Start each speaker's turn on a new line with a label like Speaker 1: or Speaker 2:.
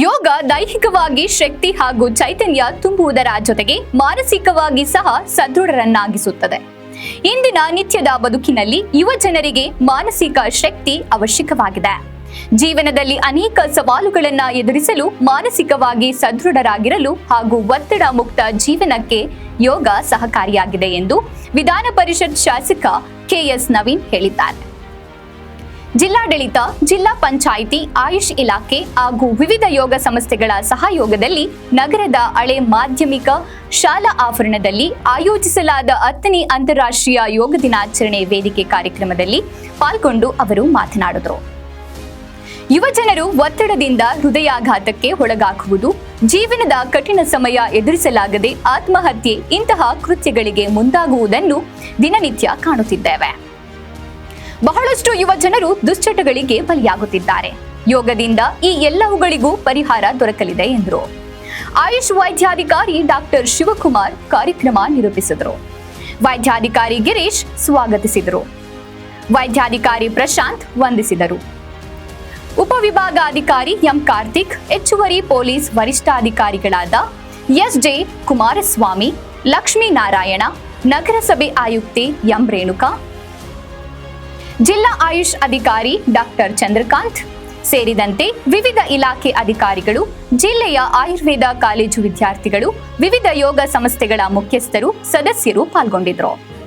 Speaker 1: ಯೋಗ ದೈಹಿಕವಾಗಿ ಶಕ್ತಿ ಹಾಗೂ ಚೈತನ್ಯ ತುಂಬುವುದರ ಜೊತೆಗೆ ಮಾನಸಿಕವಾಗಿ ಸಹ ಸದೃಢರನ್ನಾಗಿಸುತ್ತದೆ. ಇಂದಿನ ನಿತ್ಯದ ಬದುಕಿನಲ್ಲಿ ಯುವ ಜನರಿಗೆ ಮಾನಸಿಕ ಶಕ್ತಿ ಅವಶ್ಯಕವಾಗಿದೆ. ಜೀವನದಲ್ಲಿ ಅನೇಕ ಸವಾಲುಗಳನ್ನು ಎದುರಿಸಲು ಮಾನಸಿಕವಾಗಿ ಸದೃಢರಾಗಿರಲು ಹಾಗೂ ಒತ್ತಡ ಮುಕ್ತ ಜೀವನಕ್ಕೆ ಯೋಗ ಸಹಕಾರಿಯಾಗಿದೆ ಎಂದು ವಿಧಾನ ಪರಿಷತ್ ಶಾಸಕ ಕೆಎಸ್ ನವೀನ್ ಹೇಳಿದ್ದಾರೆ. ಜಿಲ್ಲಾಡಳಿತ, ಜಿಲ್ಲಾ ಪಂಚಾಯಿತಿ, ಆಯುಷ್ ಇಲಾಖೆ ಹಾಗೂ ವಿವಿಧ ಯೋಗ ಸಂಸ್ಥೆಗಳ ಸಹಯೋಗದಲ್ಲಿ ನಗರದ ಹಳೆ ಮಾಧ್ಯಮಿಕ ಶಾಲಾ ಆವರಣದಲ್ಲಿ ಆಯೋಜಿಸಲಾದ ಹತ್ತನೇ ಅಂತಾರಾಷ್ಟ್ರೀಯ ಯೋಗ ದಿನಾಚರಣೆ ವೇದಿಕೆ ಕಾರ್ಯಕ್ರಮದಲ್ಲಿ ಪಾಲ್ಗೊಂಡು ಅವರು ಮಾತನಾಡಿದರು. ಯುವ ಜನರು ಒತ್ತಡದಿಂದ ಹೃದಯಾಘಾತಕ್ಕೆ ಒಳಗಾಗುವುದು, ಜೀವನದ ಕಠಿಣ ಸಮಯ ಎದುರಿಸಲಾಗದೆ ಆತ್ಮಹತ್ಯೆ ಇಂತಹ ಕೃತ್ಯಗಳಿಗೆ ಮುಂದಾಗುವುದನ್ನು ದಿನನಿತ್ಯ ಕಾಣುತ್ತಿದ್ದೇವೆ. ಬಹಳಷ್ಟು ಯುವ ಜನರು ದುಶ್ಚಟಗಳಿಗೆ ಬಲಿಯಾಗುತ್ತಿದ್ದಾರೆ. ಯೋಗದಿಂದ ಈ ಎಲ್ಲವುಗಳಿಗೂ ಪರಿಹಾರ ದೊರಕಲಿದೆ ಎಂದರು. ಆಯುಷ್ ವೈದ್ಯಾಧಿಕಾರಿ ಡಾಕ್ಟರ್ ಶಿವಕುಮಾರ್ ಕಾರ್ಯಕ್ರಮ ನಿರೂಪಿಸಿದರು. ವೈದ್ಯಾಧಿಕಾರಿ ಗಿರೀಶ್ ಸ್ವಾಗತಿಸಿದರು. ವೈದ್ಯಾಧಿಕಾರಿ ಪ್ರಶಾಂತ್ ವಂದಿಸಿದರು. ಉಪವಿಭಾಗಾಧಿಕಾರಿ ಎಂ ಕಾರ್ತಿಕ್, ಹೆಚ್ಚುವರಿ ಪೊಲೀಸ್ ವರಿಷ್ಠಾಧಿಕಾರಿಗಳಾದ ಎಸ್ ಜೆ ಕುಮಾರಸ್ವಾಮಿ, ಲಕ್ಷ್ಮೀನಾರಾಯಣ, ನಗರಸಭೆ ಆಯುಕ್ತೆ ಎಂ ರೇಣುಕಾ ಜಿಲ್ಲಾ ಆಯುಷ್ ಅಧಿಕಾರಿ ಡಾಕ್ಟರ್ ಚಂದ್ರಕಾಂತ್ ಸೇರಿದಂತೆ ವಿವಿಧ ಇಲಾಖೆ ಅಧಿಕಾರಿಗಳು, ಜಿಲ್ಲೆಯ ಆಯುರ್ವೇದ ಕಾಲೇಜು ವಿದ್ಯಾರ್ಥಿಗಳು, ವಿವಿಧ ಯೋಗ ಸಂಸ್ಥೆಗಳ ಮುಖ್ಯಸ್ಥರು, ಸದಸ್ಯರು ಪಾಲ್ಗೊಂಡಿದ್ದರು.